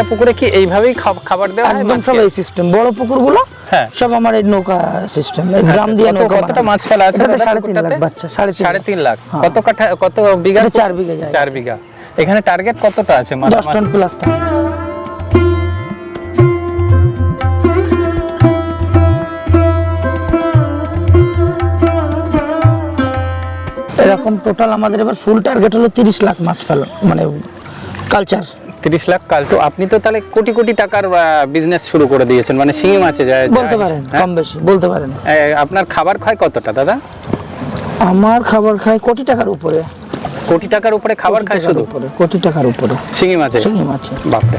প্রতিটা পুকুরে কি এইভাবেই খাবার দেওয়া হয়? একদম সব এই সিস্টেম বড় পুকুরগুলো হ্যাঁ। সব আমার এই নৌকা সিস্টেম এই ড্রাম আচ্ছা, দিয়ে নৌকা কতটা মাছ ফেলা আছে সাড়ে তিন লাখ বাচ্চা সাড়ে তিন সাড়ে তিন লাখ। হ্যাঁ। কত কাঠা কত বিঘা চার বিঘা। চার বিঘা। এখানে টার্গেট কতটা আছে দশ টন প্লাস এরকম টোটাল আমাদের এবার ফুল টার্গেট হলো তিরিশ লাখ মাছ ফেল মানে কালচার তিরিশ লাখ কাল তো আপনি তো তাহলে কোটি কোটি টাকার বিজনেস শুরু করে দিয়েছেন। মানে শিঙি মাছে যায় বলতে পারেন হ্যাঁ? কম বেশি বলতে পারেন। আপনার খাবার খায় কতটা দাদা? আমার খাবার খায় কোটি টাকার উপরে। কোটি টাকার উপরে খাবার খায় শুধু? কোটি টাকার উপরে। শিঙি মাছে শিঙি মাছে বাপরে।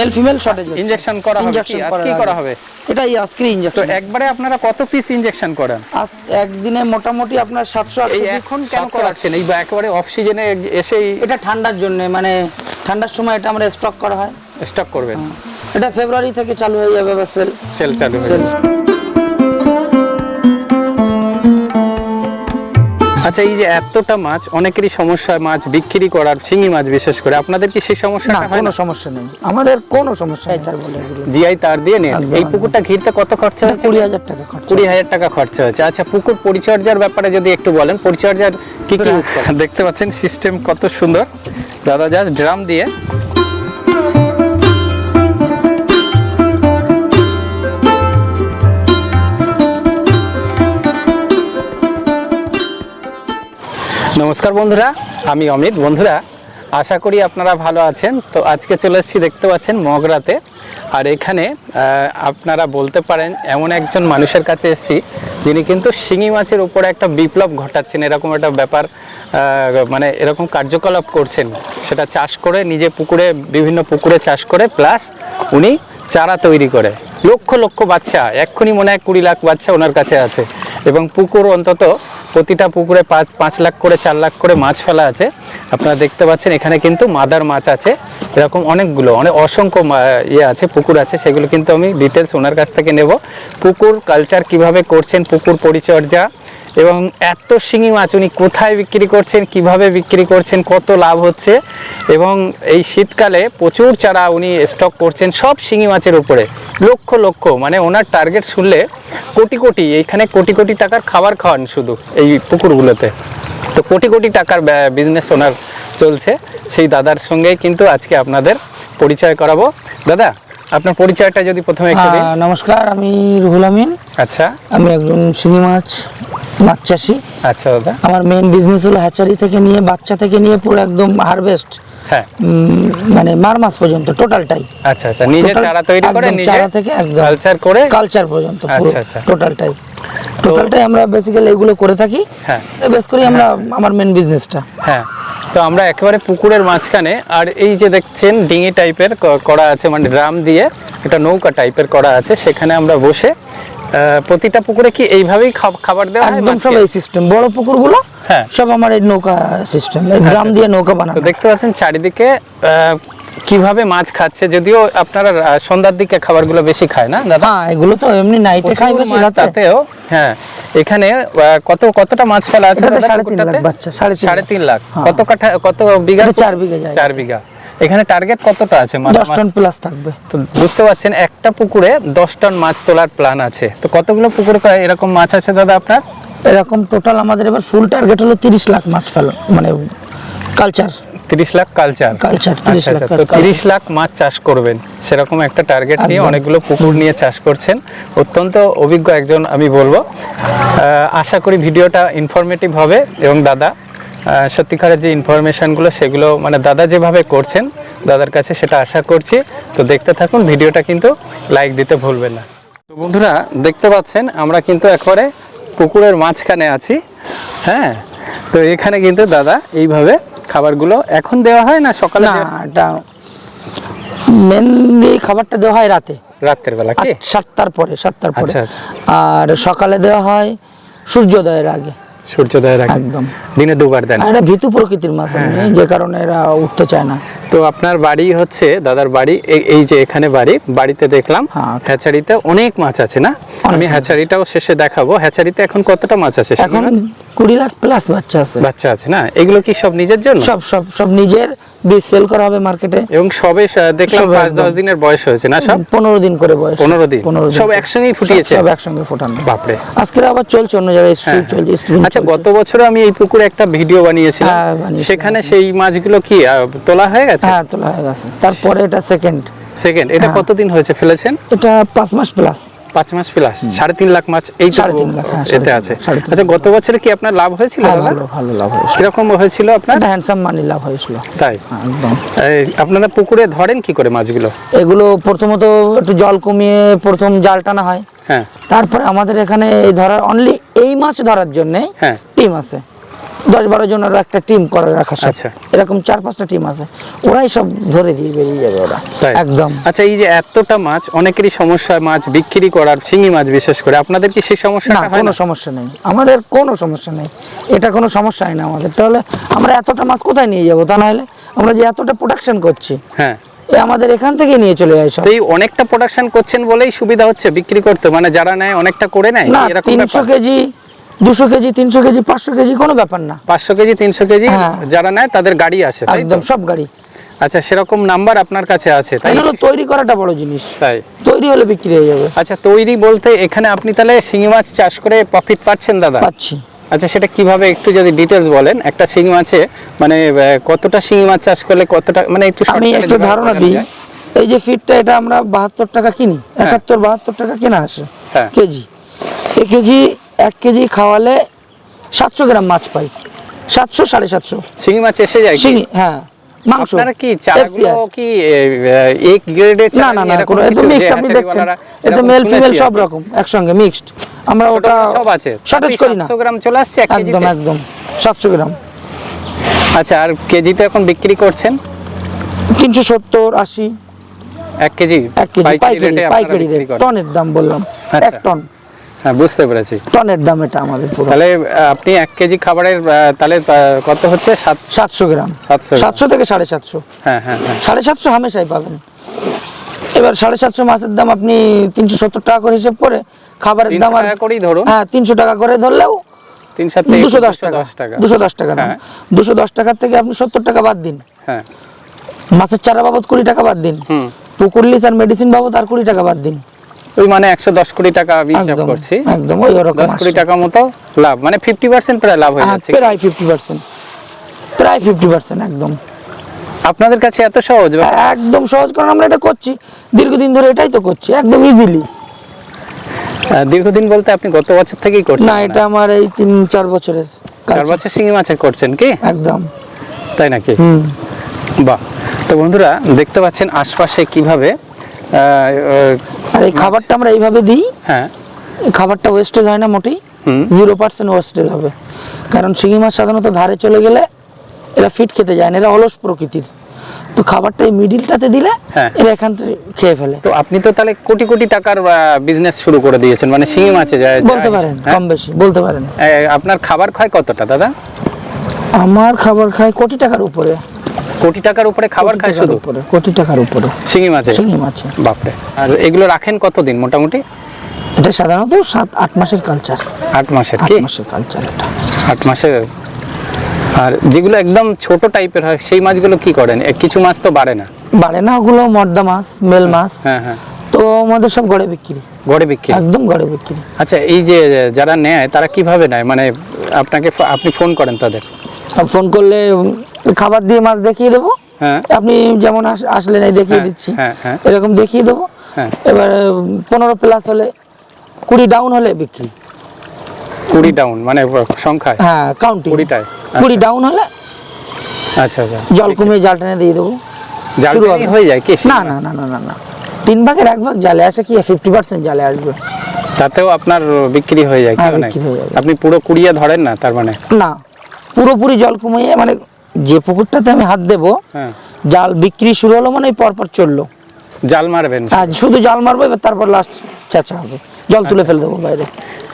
মেল ফিমেল শর্টেজ ইনজেকশন করা হবে ইনজেকশন করা হবে। এটাই আজকে তো একবারে আপনারা কত পিস ইনজেকশন করেন? আজ একদিনে মোটামুটি আপনার সাতশো এই এখন কেন করাচ্ছেন? এই বা একেবারে অফ সিজনে এসেই এটা ঠান্ডার জন্য মানে ঠান্ডার সময় এটা আমরা স্টক করা হয়। স্টক করবেন। এটা ফেব্রুয়ারি থেকে চালু হয়ে যাবে সেল সেল চালু হয়ে যাবে। আচ্ছা এই যে এতটা মাছ অনেকেরই সমস্যা মাছ বিক্রি করার শিঙি মাছ বিশেষ করে। আপনাদের কি সেই না কোনো সমস্যা নেই। আমাদের কোনো সমস্যা নেই। তার বলে জিআই তার দিয়ে নেন। এই পুকুরটা ঘিরতে কত খরচা হয়েছে? কুড়ি হাজার টাকা খরচ। কুড়ি হাজার টাকা খরচা হয়েছে। আচ্ছা পুকুর পরিচর্যার ব্যাপারে যদি একটু বলেন পরিচর্যার কি কি দেখতে পাচ্ছেন সিস্টেম কত সুন্দর। দাদা জাস্ট ড্রাম দিয়ে নমস্কার বন্ধুরা, আমি অমিত। বন্ধুরা, আশা করি আপনারা ভালো আছেন। তো আজকে চলে এসেছি, দেখতে পাচ্ছেন মগরাতে। আর এখানে আপনারা বলতে পারেন, এমন একজন মানুষের কাছে এসেছি, যিনি কিন্তু শিঙি মাছের উপরে একটা বিপ্লব ঘটাচ্ছেন, এরকম একটা ব্যাপার মানে এরকম কার্যকলাপ করছেন। সেটা চাষ করে, নিজে পুকুরে, বিভিন্ন পুকুরে চাষ করে, প্লাস উনি চারা তৈরি করে। লক্ষ লক্ষ বাচ্চা, এক্ষুনি মনে হয় কুড়ি লাখ বাচ্চা ওনার কাছে আছে। এবং পুকুর অন্তত প্রতিটা পুকুরে পাঁচ পাঁচ লাখ করে, চার লাখ করে মাছ ফেলা আছে। আপনারা দেখতে পাচ্ছেন, এখানে কিন্তু মাদার মাছ আছে। এরকম অনেকগুলো, অনেক অসংখ্য ইয়ে আছে, পুকুর আছে। সেগুলো কিন্তু আমি ডিটেলস ওনার কাছ থেকে নেব। পুকুর কালচার কীভাবে করছেন, পুকুর পরিচর্যা এবং এত শিঙি মাছ উনি কোথায় বিক্রি করছেন কীভাবে বিক্রি করছেন কত লাভ হচ্ছে এবং এই শীতকালে প্রচুর চারা উনি স্টক করছেন সব শিঙি মাছের উপরে। লক্ষ লক্ষ মানে ওনার টার্গেট শুনলে কোটি কোটি এইখানে কোটি কোটি টাকার খাবার খাওয়ান শুধু এই পুকুরগুলোতে। তো কোটি কোটি টাকার বিজনেস ওনার চলছে সেই দাদার সঙ্গেই কিন্তু আজকে আপনাদের পরিচয় করাবো। দাদা আপনার পরিচয়টা যদি প্রথমে একটু নমস্কার আমি রুহুল আমিন। আচ্ছা। আমি একজন শিঙি মাছ মাছ চাষি আচ্ছা দাদা। আমার মেন বিজনেস হলো হ্যাচারি থেকে নিয়ে বাচ্চা থেকে নিয়ে পুরো একদম হারভেস্ট হ্যাঁ। মানে মার মাস পর্যন্ত টোটালটাই আচ্ছা আচ্ছা নিজে চারা তৈরি করে নিজে চারা থেকে একদম কালচার করে? কালচার পর্যন্ত পুরো আচ্ছা, আচ্ছা। টোটালটাই টোটালটাই আমরা বেসিক্যালি এগুলো করে থাকি। হ্যাঁ। বেশ করি আমরা আমার মেন বিজনেসটা হ্যাঁ। তো আমরা একেবারে পুকুরের মাঝখানে আর এই যে দেখছেন ডিঙি টাইপের করা আছে মানে ড্রাম দিয়ে একটা নৌকা টাইপের করা আছে সেখানে আমরা বসে প্রতিটা পুকুরে কি এইভাবেই খাবার দেওয়া হয় একদম সব এই সিস্টেম বড় পুকুরগুলো হ্যাঁ। সব আমার এই নৌকা সিস্টেম এই ড্রাম দিয়ে নৌকা বানানো। দেখতে পাচ্ছেন চারিদিকে কীভাবে মাছ খাচ্ছে যদিও আপনারা সন্ধ্যার দিকে খাবারগুলো বেশি খায় না দাদা? হ্যাঁ এগুলো তো এমনি নাইটে প্রচুর বেশি মাছ রাতে। তাতেও হ্যাঁ এখানে কত কতটা মাছ ফেলা আছে সাড়ে তিন লাখ বাচ্চা, সাড়ে তিন লাখ। হ্যাঁ। কত কাঠা কত বিঘা চার বিঘা। চার বিঘা। এখানে টার্গেট কতটা আছে? মাছ দশ টন প্লাস থাকবে। তো বুঝতে পারছেন একটা পুকুরে দশ টন মাছ তোলার প্ল্যান আছে। তো কতগুলো পুকুরে এরকম মাছ আছে দাদা আপনার? এরকম টোটাল আমাদের এবার ফুল টার্গেট হলো তিরিশ লাখ মাছ ফেল মানে কালচার তিরিশ লাখ কালচার কালচার তিরিশ লাখ তো তিরিশ লাখ মাছ চাষ করবেন। সেরকম একটা টার্গেট নিয়ে অনেকগুলো পুকুর নিয়ে চাষ করছেন। অত্যন্ত অভিজ্ঞ একজন আমি বলব। আশা করি ভিডিওটা ইনফরমেটিভ হবে এবং দাদা সত্যিকারের যে ইনফরমেশনগুলো সেগুলো মানে দাদা যেভাবে করছেন দাদার কাছে সেটা আশা করছি। তো দেখতে থাকুন ভিডিওটা কিন্তু লাইক দিতে ভুলবেন না। তো বন্ধুরা দেখতে পাচ্ছেন আমরা কিন্তু একবারে পুকুরের মাঝখানে আছি। হ্যাঁ তো এখানে কিন্তু দাদা এইভাবে খাবারগুলো এখন দেওয়া হয় না সকালে এটা মেনলি খাবারটা দেওয়া হয় রাতে। রাত্রের বেলা কি? সাতটার পরে সাতটার পরে। আচ্ছা, আচ্ছা। আর সকালে দেওয়া হয় সূর্যোদয়ের আগে। সূর্যোদয়ের আগে। একদম। দিনে দুবার দেন। এটা ভীতু প্রকৃতির মাছ হ্যাঁ, যে কারণে এরা উঠতে চায় না। তো আপনার বাড়ি হচ্ছে দাদার বাড়ি এই- যে এখানে বাড়ি বাড়িতে দেখলাম হ্যাঁ। হ্যাচারিতে অনেক মাছ আছে না? আমি হ্যাচারিটাও শেষে দেখাবো। হ্যাচারিতে এখন কতটা মাছ আছে এখন কুড়ি লাখ প্লাস বাচ্চা আছে। বাচ্চা আছে না? এগুলো কি সব নিজের জন্য? সব সব সব নিজের বীজ সেল করা হবে মার্কেটে। এবং সবে দেখলাম সব পাঁচ একদম। দশ দিনের বয়স হয়েছে না সব? পনেরো দিন করে বয়স। পনেরো দিন। পনেরো দিন সব একসঙ্গেই ফুটিয়েছে? সব একসঙ্গে ফোটানো। বাপরে। আজকের আবার চলছে অন্য জায়গায় হ্যাঁ, স্ট্রিম চলছে আচ্ছা গত বছর আমি এই পুকুরে একটা ভিডিও বানিয়েছিলাম। হ্যাঁ, সেখানে সেই মাছগুলো কি তোলা হয়ে গেছে? হ্যাঁ তোলা হয়ে গেছে। তারপরে এটা সেকেন্ড সেকেন্ড এটা হ্যাঁ। কতদিন হয়েছে ফেলেছেন? এটা পাঁচ মাস প্লাস পাঁচ মাস প্লাস সাড়ে তিন লাখ মাছ এই সাড়ে তিন লাখ, হ্যাঁ, এতে আছে। আচ্ছা গত বছরে কি আপনার লাভ হয়েছিল ভালো ভালো লাভ হয়েছিল। কীরকম হয়েছিল আপনার? হ্যান্ডসাম মানি লাভ হয়েছিল। তাই? হ্যাঁ, আপনারা পুকুরে ধরেন কি করে মাছগুলো? এগুলো প্রথমত একটু জল কমিয়ে প্রথম জাল টানা হয়। হ্যাঁ। তারপরে আমাদের এখানে এই ধরার অনলি এই মাছ ধরার জন্য হ্যাঁ। টিম আছে। দশ বারো জনের একটা টিম করে রাখা আচ্ছা। এরকম চার পাঁচটা টিম আছে। ওরাই সব ধরে দিয়ে বেরিয়ে যাবে ওরা। একদম। আচ্ছা এই যে এতটা মাছ অনেকেরই সমস্যা মাছ বিক্রি করার শিঙি মাছ বিশেষ করে। আপনাদের কি সেই সমস্যা না কোনো সমস্যা নেই। আমাদের কোনো সমস্যা নেই। এটা কোনো সমস্যা হয় না আমাদের। তাহলে আমরা এতটা মাছ কোথায় নিয়ে যাব? তা নাহলে আমরা যে এতটা প্রোডাকশন করছি হ্যাঁ। আমাদের এখান থেকে নিয়ে চলে যায় সব। এই অনেকটা প্রোডাকশন করছেন বলেই সুবিধা হচ্ছে বিক্রি করতে। মানে যারা নেয় অনেকটা করে নেয়। না এরকম তিনশো কেজি দুশো কেজি তিনশো কেজি পাঁচশো কেজি কোনো ব্যাপার না। পাঁচশো কেজি তিনশো কেজি হ্যাঁ। যারা নেয় তাদের গাড়ি আছে একদম সব গাড়ি। আচ্ছা সেরকম নাম্বার আপনার কাছে আছে তাই? এগুলো তৈরি করাটা বড় জিনিস। তাই। তৈরি হলে বিক্রি হয়ে যাবে। আচ্ছা তৈরি বলতে এখানে আপনি তাহলে শিঙি মাছ চাষ করে প্রফিট পাচ্ছেন দাদা? পাচ্ছি। আচ্ছা সেটা কীভাবে একটু যদি ডিটেলস বলেন একটা শিঙি মাছে মানে কতটা শিঙি মাছ চাষ করলে কতটা মানে একটু আমি এ একটা ধারণা দিই। এই যে ফিটটা এটা আমরা বাহাত্তর টাকা কিনি। একাত্তর বাহাত্তর টাকা কেনা আসে হ্যাঁ। কেজি। এক কেজি এক কেজি খাওয়ালে সাতশো গ্রাম মাছ পাই। সাতশো সাড়ে সাতশো। শিঙি মাছ এসে যায়? শিঙি হ্যাঁ মাংস। আপনারা কি চারাগুলো কি গ্রেডের না না না কোনো এটা মিক্সড আপনি দেখছেন। এটা মেল ফিমেল সব রকম একসঙ্গে মিক্সড আমরা ওটা সব আছে। শর্টেজ করি না। 700 গ্রাম চলে আসছে এক একদম কেজিতে? একদম। সাতশো গ্রাম। আচ্ছা আর কেজিতে এখন বিক্রি করছেন? তিনশো সত্তর আশি। এক কেজি? এক কেজি পাইকারি টনের দাম বললাম আচ্ছা। এক টন। হ্যাঁ বুঝতে পেরেছি। টনের দাম এটা আমাদের পুরো। তাহলে আপনি এক কেজি খাবারের তাহলে কত হচ্ছে? সাত সাতশো গ্রাম। 700 গ্রাম। সাতশো থেকে সাড়ে সাতশো। হ্যাঁ হ্যাঁ হ্যাঁ। সাড়ে সাতশো হামেশাই পাবেন। এবার সাড়ে সাতশো মাছের দাম আপনি তিনশো সত্তর টাকা করে হিসেব করে খাবারের দাম আর করেই ধরুন। হ্যাঁ তিনশো টাকা করে ধরলেও দুশো দশ টাকা। দুশো দশ টাকা দাম। হ্যাঁ। দুশো দশ টাকার থেকে আপনি সত্তর টাকা বাদ দিন। হ্যাঁ। মাছের চারা বাবদ কুড়ি টাকা বাদ দিন। হুম। পুকুর লিস আর মেডিসিন বাবদ আর কুড়ি টাকা বাদ দিন। ওই মানে একশো দশ কোটি টাকা হিসাব করছি। একদম ওই ওরকম দশ কোটি টাকা মতো লাভ মানে ফিফটি পার্সেন্ট প্রায় লাভ হয়ে হ্যাঁ, যাচ্ছে। প্রায় ফিফটি পার্সেন্ট প্রায় ফিফটি পার্সেন্ট একদম। আপনাদের কাছে এত সহজ একদম সহজ কারণ আমরা এটা করছি। দীর্ঘদিন ধরে এটাই তো করছি একদম ইজিলি দীর্ঘদিন বলতে আপনি গত বছর থেকেই করছেন না এটা আমার এই তিন চার বছরের। চার বছর শিঙি মাছের করছেন কি? একদম। তাই নাকি? বাহ। তো বন্ধুরা দেখতে পাচ্ছেন আশপাশে কীভাবে আর এই খাবারটা আমরা এইভাবে দিই। হ্যাঁ। খাবারটা ওয়েস্টেজ হয় না মোটেই। জিরো পার্সেন্ট ওয়েস্টেজ হবে। কারণ শিঙি মাছ সাধারণত ধারে চলে গেলে এরা ফিট খেতে যায় না এরা অলস প্রকৃতির। তো খাবারটা এই মিডিলটাতে দিলে হ্যাঁ। এরা এখান থেকে খেয়ে ফেলে। তো আপনি তো তাহলে কোটি কোটি টাকার বিজনেস শুরু করে দিয়েছেন মানে শিঙি মাছে যায় বলতে পারেন কম বেশি বলতে পারেন। আপনার খাবার খায় কতটা দাদা? আমার খাবার খায় কোটি টাকার উপরে। কোটি টাকার উপরে খাবার খায় শুধু? কোটি টাকার উপরে। শিঙি মাছে শিঙি মাছে বাপরে। আর এগুলো রাখেন কতদিন মোটামুটি? এটা সাধারণত সাত আট মাসের কালচার আট মাসের কি? মাসের কালচার এটা। আট মাসের। আর যেগুলো একদম ছোট টাইপের হয় সেই মাছগুলো কি করেন? কিছু মাছ তো বাড়ে না। বাড়ে না ওগুলো মর্দা মাছ মেল মাছ। হ্যাঁ হ্যাঁ। তো আমাদের সব গড়ে বিক্রি। গড়ে বিক্রি? একদম গড়ে বিক্রি। আচ্ছা এই যে যারা নেয় তারা কীভাবে নেয়? মানে আপনাকে আপনি ফোন করেন তাদের? ফোন করলে খাবার দিয়ে মাছ দেখিয়ে দেবো। হ্যাঁ। আপনি যেমন আস- আসলেন এই দেখিয়ে হ্যাঁ, দিচ্ছি। হ্যাঁ, হ্যাঁ। এরকম দেখিয়ে দেবো। হ্যাঁ। এবার পনেরো প্লাস হলে কুড়ি ডাউন হলে বিক্রি। কুড়ি ডাউন মানে সংখ্যায়? হ্যাঁ কাউন্টিং কুড়িটায়? কুড়ি ডাউন হলে আচ্ছা আচ্ছা। জল কমিয়ে জাল টেনে দিয়ে দেবো। জাল। হয়ে যায় কি? না না না না না না। তিন ভাগের এক ভাগ জালে আসে কি? ফিফটি পার্সেন্ট জালে আসবে। তাতেও আপনার বিক্রি হয়ে যায়। আপনি পুরো কুড়িয়ে ধরেন না তার মানে? না। পুরোপুরি জল কমিয়ে মানে যে পুকুরটাতে আমি হাত দেবো হ্যাঁ। জাল বিক্রি শুরু হলো মানে পরপর চলল। জাল মারবেন আর শুধু জাল মারবো এবার তারপর লাস্ট চেঁচা হবে। জল তুলে ফেলে দেবো বাইরে।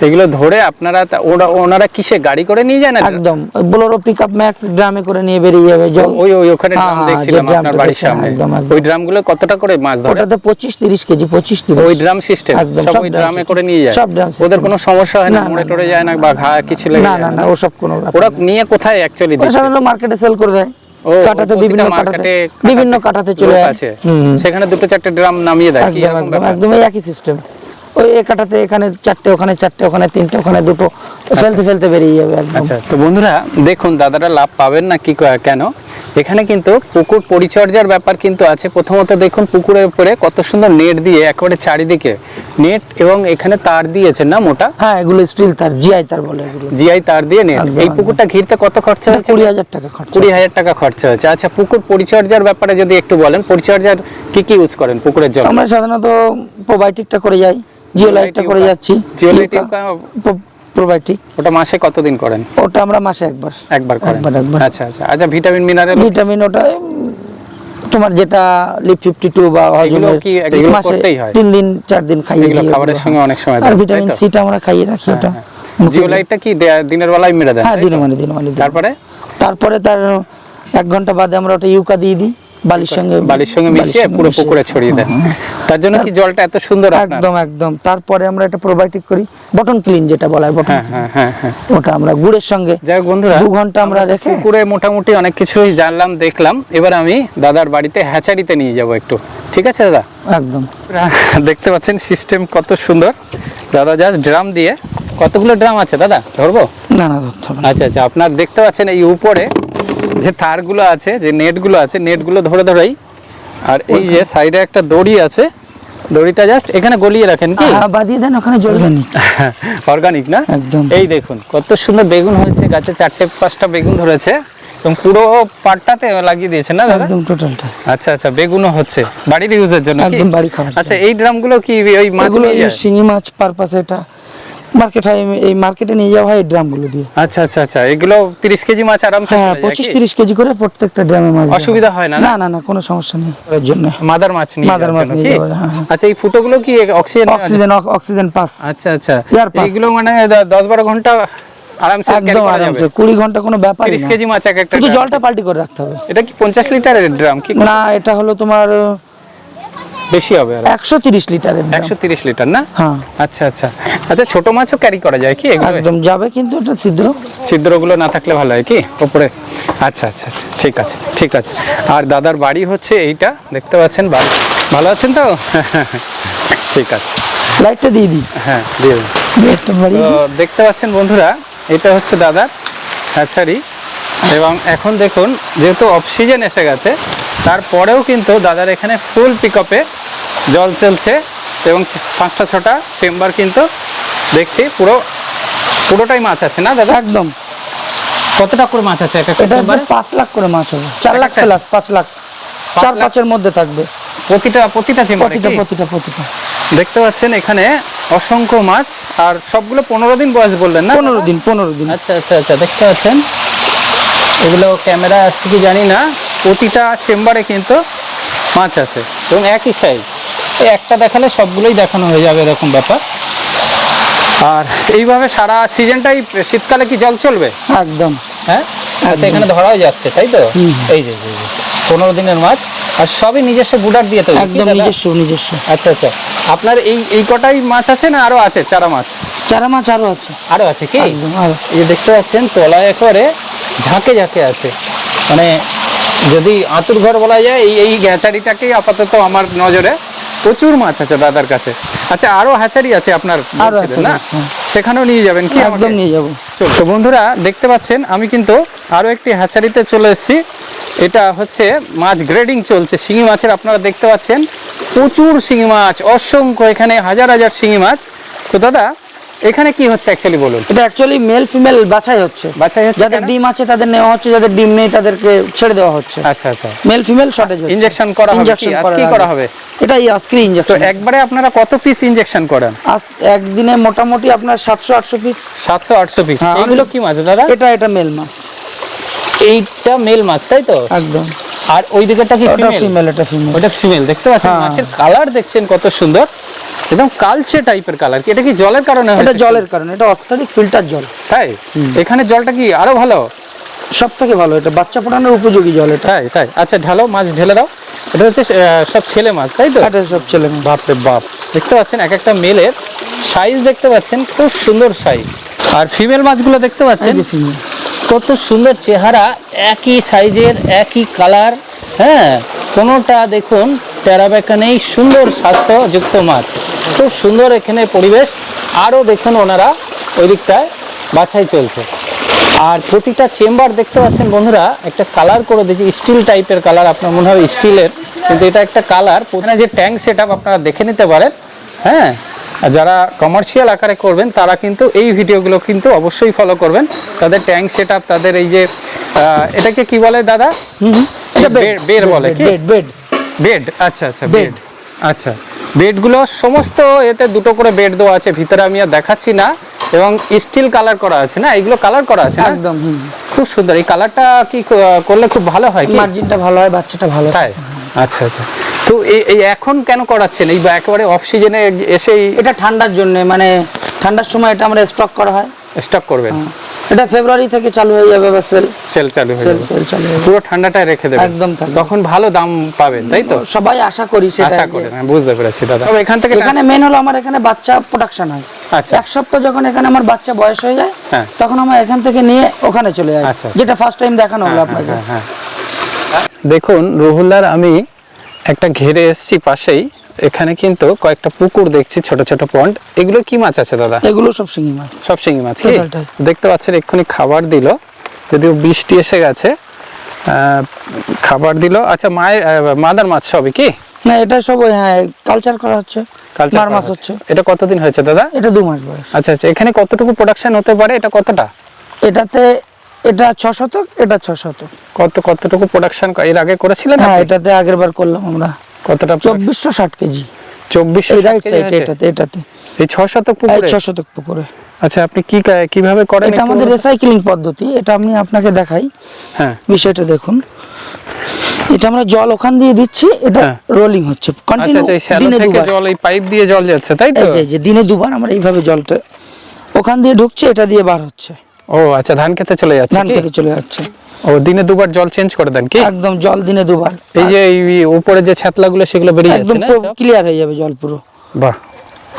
এগুলো ধরে আপনারা ওরা ওনারা কিসে গাড়ি করে নিয়ে যায় না একদম। বোলোরো পিক আপ ম্যাক্স ড্রামে করে নিয়ে বেরিয়ে যাবে জল। ওই ওই ওখানে হ্যাঁ, ড্রাম হ্যাঁ, দেখছিলাম আপনার বাড়ির সামনে। ওই ড্রামগুলো কতটা করে মাছ ধরে? ওটাতে পঁচিশ তিরিশ কেজি পঁচিশ তিরিশ। ওই ড্রাম সিস্টেম সব ওই ড্রামে করে নিয়ে যায়। সব drum ওদের কোনো সমস্যা হয় না মরে টরে যায় না বা ঘা কিছু লেগে না না না। ওসব কোনো ওরা নিয়ে কোথায় অ্যাকচুয়ালি দিচ্ছে? সাধারণত মার্কেটে সেল করে দেয়। কাটাতে বিভিন্ন কাটাতে বিভিন্ন কাটাতে চলে আছে। সেখানে দুটো চারটে ড্রাম নামিয়ে দেয় একদমই একদম একদম ব্যাপার? একই সিস্টেম ওই এ কাটাতে এখানে চারটে ওখানে চারটে ওখানে তিনটে ওখানে দুটো। ফেলতে ফেলতে বেরিয়ে যাবে একদম। আচ্ছা তো বন্ধুরা দেখুন দাদারা লাভ পাবেন না কি কেন? এখানে কিন্তু পুকুর পরিচর্যার ব্যাপার কিন্তু আছে। প্রথমত দেখুন পুকুরের উপরে কত সুন্দর নেট দিয়ে একেবারে চারিদিকে নেট এবং এখানে তার দিয়েছেন না মোটা? হ্যাঁ এগুলো স্টিল তার জিআই তার বলে এগুলো। জিআই তার দিয়ে নেট। এই পুকুরটা ঘিরতে কত খরচা হয়েছে? কুড়ি হাজার টাকা খরচ। কুড়ি হাজার টাকা খরচা হয়েছে। আচ্ছা পুকুর পরিচর্যার ব্যাপারে যদি একটু বলেন পরিচর্যার কি কি ইউজ করেন পুকুরের জল? আমরা সাধারণত প্রোবায়োটিকটা করে যাই। জিওলাইটটা করে যাচ্ছি। জিওলাইটিক প্রোবায়োটিক ওটা মাসে কতদিন করেন? ওটা আমরা মাসে একবার। একবার করেন। আচ্ছা আচ্ছা। আচ্ছা ভিটামিন মিনারেল ভিটামিন ওটা তোমার যেটা লিপ ফিফটি টু বা হজমের কি- মাসে করতেই হয়? তিন দিন চার দিন খাইয়ে এগুলো দিই খাবারের সঙ্গে হ্যাঁ। অনেক সময় আর ভিটামিন? হ্যাঁ, সিটা আমরা খাইয়ে রাখি ওটা। মুখে জিও দিই। কি দিনের বেলায় মেরে দেন হ্যাঁ দিনে মানে দিনে মানে তারপরে? তারপরে তার এক ঘণ্টা বাদে আমরা ওটা ইউকা দিয়ে দিই। বালির সঙ্গে বালির সঙ্গে মিশিয়ে পুরো পুকুরে ছড়িয়ে দেন তার জন্য কি জলটা এত সুন্দর একদম একদম। তারপরে আমরা এটা প্রোবায়োটিক করি। বটন ক্লিন যেটা বলা হয় বটন হ্যাঁ হ্যাঁ হ্যাঁ হ্যাঁ। ওটা আমরা গুড়ের সঙ্গে যাই বন্ধুরা দু ঘণ্টা আমরা রেখে পুকুরে মোটামুটি অনেক কিছুই জানলাম দেখলাম। এবার আমি দাদার বাড়িতে হ্যাচারিতে নিয়ে যাব একটু। ঠিক আছে দাদা? একদম। দেখতে পাচ্ছেন সিস্টেম কত সুন্দর। দাদা জাস্ট ড্রাম দিয়ে কতগুলো ড্রাম আছে দাদা? ধরবো? না না ধরতে না। আচ্ছা আচ্ছা। আপনার দেখতে পাচ্ছেন এই উপরে যে তারগুলো আছে যে নেটগুলো আছে নেটগুলো ধরে ধরেই। আর এই যে সাইডে একটা দড়ি আছে দড়িটা জাস্ট এখানে গলিয়ে রাখেন কি? হ্যাঁ, বাদিয়ে দেন ওখানে নি। অর্গানিক না? একদম। এই দেখুন কত সুন্দর বেগুন হয়েছে গাছে চারটে পাঁচটা বেগুন ধরেছে। এবং পুরো পাটটাতে লাগিয়ে দিয়েছে না দাদা? একদম টোটালটা আচ্ছা আচ্ছা বেগুনও হচ্ছে। বাড়ির ইউজের জন্য একদম বাড়ি খাওয়ার আচ্ছা এই ড্রামগুলো কি ওই মাছ এগুলো নিয়ে এই যায়? শিঙি মাছ পারপাসে এটা মার্কেট হয় এই মার্কেটে নিয়ে যাওয়া হয় এই ড্রামগুলো দিয়ে। আচ্ছা আচ্ছা আচ্ছা। এগুলো তিরিশ কেজি মাছ আরামসে হ্যাঁ চলে যায় পঁচিশ কি? তিরিশ কেজি করে প্রত্যেকটা ড্রামে মাছ অসুবিধা হয়। না, না? না না কোনো সমস্যা নেই ওর জন্য। মাদার মাছ নিয়ে মাদার মাছ নিয়ে হ্যাঁ, হ্যাঁ। আচ্ছা এই ফুটোগুলো কি অক্সিজেন অক্সিজেন অক্সিজেন পাস। আচ্ছা আচ্ছা। এইগুলো মানে দ- দশ বারো ঘণ্টা আরামসে একদম আরামসে কুড়ি ঘণ্টা কোনো কেজি মাছ এক একটা শুধু জলটা পাল্টি করে রাখতে হবে। এটা কি পঞ্চাশ লিটারের ড্রাম? কি না এটা হলো তোমার বেশি হবে আর একশো তিরিশ লিটারের drum। একশো তিরিশ লিটার না? হ্যাঁ। আচ্ছা আচ্ছা। আচ্ছা ছোট মাছও ক্যারি করা যায় কি একদম যাবে কিন্তু এটা ছিদ্র। ছিদ্রগুলো না থাকলে ভালো হয় কি? ওপরে। আচ্ছা আচ্ছা আচ্ছা, ঠিক আছে ঠিক আছে। আর দাদার বাড়ি হচ্ছে এইটা দেখতে পাচ্ছেন বাড়ি। ভালো আছেন তো? ঠিক আছে। লাইটটা দিয়ে দিই। হ্যাঁ দিয়ে দিন। দেখতে পাচ্ছেন বন্ধুরা এটা হচ্ছে দাদার হ্যাচারি এবং এখন দেখুন যেহেতু অক্সিজেন এসে গেছে তারপরেও কিন্তু দাদার এখানে ফুল পিকআপে জল চলছে এবং পাঁচটা ছটা চেম্বার কিন্তু দেখছি পুরো পুরোটাই মাছ আছে না দাদা? একদম। কতটা করে মাছ আছে এক একটা পাঁচ লাখ করে মাছ হবে। চার লাখ? প্লাস পাঁচ লাখ। চার? পাঁচের মধ্যে থাকবে। প্রতিটা প্রতিটা চেম্বারে প্রতিটা প্রতিটা প্রতিটা। দেখতে পাচ্ছেন এখানে অসংখ্য মাছ আর সবগুলো পনেরো দিন বয়স বললেন না? পনেরো দিন পনেরো দিন। আচ্ছা আচ্ছা আচ্ছা দেখতে পাচ্ছেন। এগুলো ক্যামেরা আসছে কি জানি না। প্রতিটা চেম্বারে কিন্তু মাছ আছে এবং একই সাইজ এই একটা দেখালে সবগুলোই দেখানো হয়ে যাবে এরকম ব্যাপার। আর এইভাবে সারা সিজনটাই শীতকালে কি জল চলবে? একদম। হ্যাঁ? আচ্ছা এখানে ধরাও যাচ্ছে তাই তো। এই যে পনেরো দিনের মাছ। আর সবই নিজস্ব বুডার দিয়ে তো একদম নিজস্ব নিজস্ব। আচ্ছা আচ্ছা। আপনার এই এই কটাই মাছ আছে না আরও আছে চারা মাছ? চারা মাছ আরও আছে। আরও আছে কি? এই দেখতে পাচ্ছেন তলায় করে ঝাঁকে ঝাঁকে আছে। মানে যদি আতুর ঘর বলা যায় এই এই হ্যাচারিটাকেই আপাতত আমার নজরে। প্রচুর মাছ আছে দাদার কাছে। আচ্ছা আরও হ্যাচারি আছে আপনার আরও না? হ্যাঁ। সেখানেও নিয়ে যাবেন কি একদম নিয়ে যাব। তো বন্ধুরা দেখতে পাচ্ছেন আমি কিন্তু আরও একটি হ্যাচারিতে চলে এসেছি। এটা হচ্ছে মাছ গ্রেডিং চলছে শিঙি মাছের। আপনারা দেখতে পাচ্ছেন প্রচুর শিঙি মাছ অসংখ্য এখানে হাজার হাজার শিঙি মাছ। তো দাদা এখানে কি হচ্ছে অ্যাকচুয়ালি বলুন? এটা অ্যাকচুয়ালি মেল ফিমেল বাছাই হচ্ছে। বাছাই হচ্ছে যাদের ডিম আছে তাদের নেওয়া হচ্ছে যাদের ডিম নেই তাদেরকে ছেড়ে দেওয়া হচ্ছে। আচ্ছা আচ্ছা। মেল ফিমেল শর্টেজ হচ্ছে। ইনজেকশন করা হবে কি? আজকেই করা হবে? এটা এই আজকে তো ইনজেকশন একবারে আপনারা কত পিস ইনজেকশন করেন? আজ একদিনে মোটামুটি আপনার সাতশো আটশো পিস সাতশো আটশো পিস এইগুলো আমি- কি মাছ দাদা? এটা এটা মেল মাছ। এইটা মেল মাছ তাই তো? একদম। আর ওই দিকেরটা কি ফিমেল ফিমেল এটা ফিমেল ওটা ফিমেল দেখতে পাচ্ছেন? হ্যাঁ। মাছের কালার দেখছেন কত সুন্দর। একদম কালচে টাইপের কালার কি এটা কি জলের কারণে এটা জলের কারণে এটা অত্যাধিক ফিল্টার জল। তাই? এখানে জলটা কি আরও ভালো? সব থেকে ভালো এটা বাচ্চা ফোটানোর উপযোগী জল এটা। তাই তাই। আচ্ছা ঢালো মাছ ঢেলে দাও। এটা হচ্ছে সব ছেলে মাছ তাই তো? এটা সব ছেলে। বাপরে বাপ। দেখতে পাচ্ছেন এক একটা মেলের সাইজ দেখতে পাচ্ছেন খুব সুন্দর সাইজ আর ফিমেল মাছগুলো দেখতে পাচ্ছেন? female। কত সুন্দর চেহারা, একই সাইজের, একই কালার হ্যাঁ? কোনোটা দেখুন প্যারাবেকা নেই সুন্দর স্বাস্থ্যযুক্ত মাছ। খুব সুন্দর এখানে পরিবেশ। আরও দেখুন ওনারা ওই দিকটায় বাছাই চলছে। আর প্রতিটা চেম্বার দেখতে পাচ্ছেন বন্ধুরা, একটা কালার করে দিয়েছে স্টিল টাইপের কালার আপনার মনে হবে স্টিলের কিন্তু এটা একটা কালার প্রথমে যে ট্যাঙ্ক সেট আপনারা দেখে নিতে পারেন হ্যাঁ? যারা কমার্শিয়াল আকারে করবেন তারা কিন্তু এই ভিডিওগুলো কিন্তু অবশ্যই ফলো করবেন। তাদের ট্যাঙ্ক সেট তাদের এই যে এটাকে কি বলে দাদা? বেড বলে কি? বেড বেড বেড আচ্ছা আচ্ছা বেড আচ্ছা বেডগুলো সমস্ত এতে দুটো করে বেড দেওয়া আছে ভিতরে আমি আর দেখাচ্ছি না। এবং স্টিল কালার করা আছে না? এগুলো কালার করা আছে একদম খুব সুন্দর। এই কালারটা কি করলে খুব ভালো হয় মার্জিনটা ভালো হয় বাচ্চাটা ভালো তাই? আচ্ছা আচ্ছা। তো এই এখন কেন করাচ্ছেন? এই একেবারে অফ সিজনে এসেই এটা ঠান্ডার জন্য মানে ঠান্ডার সময় এটা আমরা স্টক করা হয়। স্টক করবেন। এটা ফেব্রুয়ারি থেকে চালু হয়ে যাবে বা সেল সেল চালু হয়ে যাবে। সেল চালু হয়ে পুরো ঠান্ডাটায় রেখে দেবেন। একদম তখন ভালো দাম পাবেন তাই তো? সবাই আশা করি সেটা আশা করেন হ্যাঁ, বুঝতে পেরেছি দাদা। তবে এখান থেকে এখানে মেন হলো আমার এখানে বাচ্চা প্রোডাকশন হয়। আচ্ছা। এক সপ্তাহ যখন এখানে আমার বাচ্চা বয়স হয়ে যায় হ্যাঁ। তখন আমার এখান থেকে নিয়ে ওখানে চলে যায়। আচ্ছা। যেটা ফার্স্ট টাইম দেখানো হলো আপনাকে। হ্যাঁ, হ্যাঁ। দেখুন রুহুল্লার আমি একটা ঘেরে এসেছি পাশেই। এখানে কিন্তু কয়েকটা পুকুর দেখছি ছোট ছোট পন্ড এগুলো কি মাছ আছে দাদা? এগুলো সব শিঙি মাছ। সব শিঙি মাছ কি? দেখতে পাচ্ছেন এক্ষুনি খাবার দিল। যদিও বৃষ্টি এসে গেছে খাবার দিল। আচ্ছা মায়ের মাদার মাছ সবই কি? না এটা সব হ্যাঁ কালচার করা হচ্ছে। কালচার মাছ হচ্ছে। হচ্ছে। এটা কতদিন হয়েছে দাদা? এটা দু মাস বয়স। আচ্ছা আচ্ছা এখানে কতটুকু প্রোডাকশন হতে পারে? এটা কতটা? এটাতে এটা ছ শতক এটা ছ শতক। কত কতটুকু প্রোডাকশন এর আগে করেছিলেন হ্যাঁ এটাতে আগের বার করলাম আমরা। কতটা চব্বিশশো ষাট কেজি। চব্বিশ এই রাইট সাইড এটাতে এটাতে। এই ছ শতক পুকুরে? ছ শতক পুকুরে। আচ্ছা আপনি কি কীভাবে করেন এটা আমাদের রিসাইক্লিং পদ্ধতি এটা আমি আপনাকে দেখাই। হ্যাঁ। বিষয়টা দেখুন। এটা আমরা জল ওখান দিয়ে দিচ্ছি এটা হ্যাঁ। রোলিং হচ্ছে। আচ্ছা কন্টিনিউ আচ্ছা শ্যালো দিনে দুবার। জল এই পাইপ দিয়ে জল যাচ্ছে তাই তো? এই যে দিনে দুবার আমরা এইভাবে জলটা ওখান দিয়ে ঢুকছে এটা দিয়ে বার হচ্ছে। ও আচ্ছা ধান খেতে চলে যাচ্ছে ধান খেতে চলে যাচ্ছে। ও দিনে দুবার জল চেঞ্জ করে দেন কি? একদম জল দিনে দুবার। এই যে এই উপরে যে ছাতলাগুলো সেগুলো বেরিয়ে যাচ্ছে সব? ক্লিয়ার হয়ে যাবে জল পুরো। বাহ।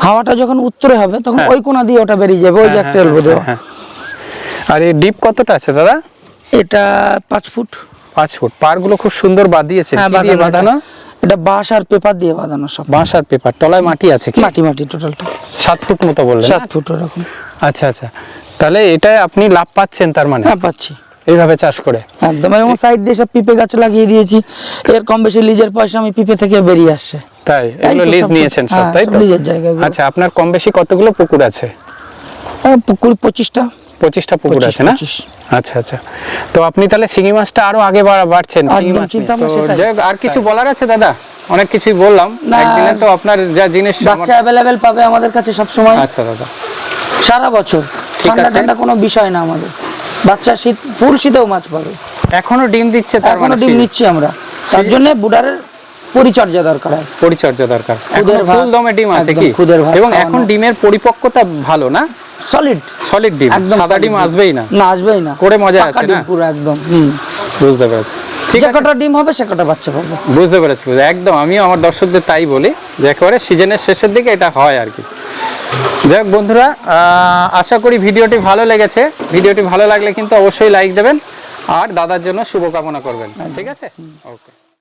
হাওয়াটা যখন উত্তরে হবে তখন হ্যাঁ। ওই কোনা দিয়ে ওটা বেরিয়ে যাবে ওই যে হ্যাঁ, একটা এলবো দেওয়া। হ্যাঁ, আর এই ডিপ কতটা আছে দাদা? এটা পাঁচ ফুট। পাঁচ ফুট। পারগুলো খুব সুন্দর বাঁধিয়েছে বাঁধানো এটা। এটা বাঁশ আর পেপার দিয়ে বাঁধানো সব। বাঁশ আর পেপার। তলায় মাটি আছে কি? মাটি মাটি টোটালটা সাত ফুট মতো বললেন সাত ফুট ওরকম। আচ্ছা আচ্ছা। তাহলে এটা আপনি লাভ পাচ্ছেন তার মানে? হ্যাঁ পাচ্ছি। এইভাবে চাষ করে? একদম এবং সাইড দিয়ে সব পিপে গাছ লাগিয়ে দিয়েছি। এর কম বেশি লিজের পয়সা আমি পিপে থেকে বেরিয়ে আসছে। তাই? এগুলো লিজ নিয়েছেন সব হ্যাঁ, তাই তো? লিজের জায়গাগুলো। আচ্ছা আপনার কম বেশি কতগুলো পুকুর আছে? পুকুর পঁচিশটা। পঁচিশটা পুকুর আছে না? আচ্ছা আচ্ছা। তো আপনি তাহলে শিঙি মাছটা আরও আগে বাড়ছেন। আর কিছু বলার আছে দাদা? অনেক কিছুই বললাম। একদিনে তো আপনার যা জিনিস বাচ্চা অ্যাভেলেবেল পাবে আমাদের কাছে সব সময় আচ্ছা দাদা। সারা বছর। ঠান্ডা ঠান্ডা কোনো বিষয় না আমাদের। বাচ্চা শীত ফুল শীতেও মাছ পাবে। এখনও ডিম দিচ্ছে তার মানে ডিম নিচ্ছি আমরা। তার জন্য বুডারের পরিচর্যা দরকার পরিচর্যা দরকার। খুদের ফুল দমে ডিম আছে কি? খুদের এবং এখন ডিমের পরিপক্কতা ভালো না? সলিড সলিড ডিম। একদম সাদা ডিম আসবেই না। না আসবেই না। করে মজা আছে না? পুরো একদম হুম। বুঝতে পেরেছি। ঠিক আছে। কটা ডিম হবে সে কটা বাচ্চা পাবে। বুঝতে পেরেছি। একদম আমিও আমার দর্শকদের তাই বলি যে একেবারে সিজনের শেষের দিকে এটা হয় আর কি। যাই হোক বন্ধুরা আশা করি ভিডিওটি ভালো লেগেছে। ভিডিওটি ভালো লাগলে কিন্তু অবশ্যই লাইক দেবেন আর দাদার জন্য শুভকামনা করবেন। ঠিক আছে? ওকে।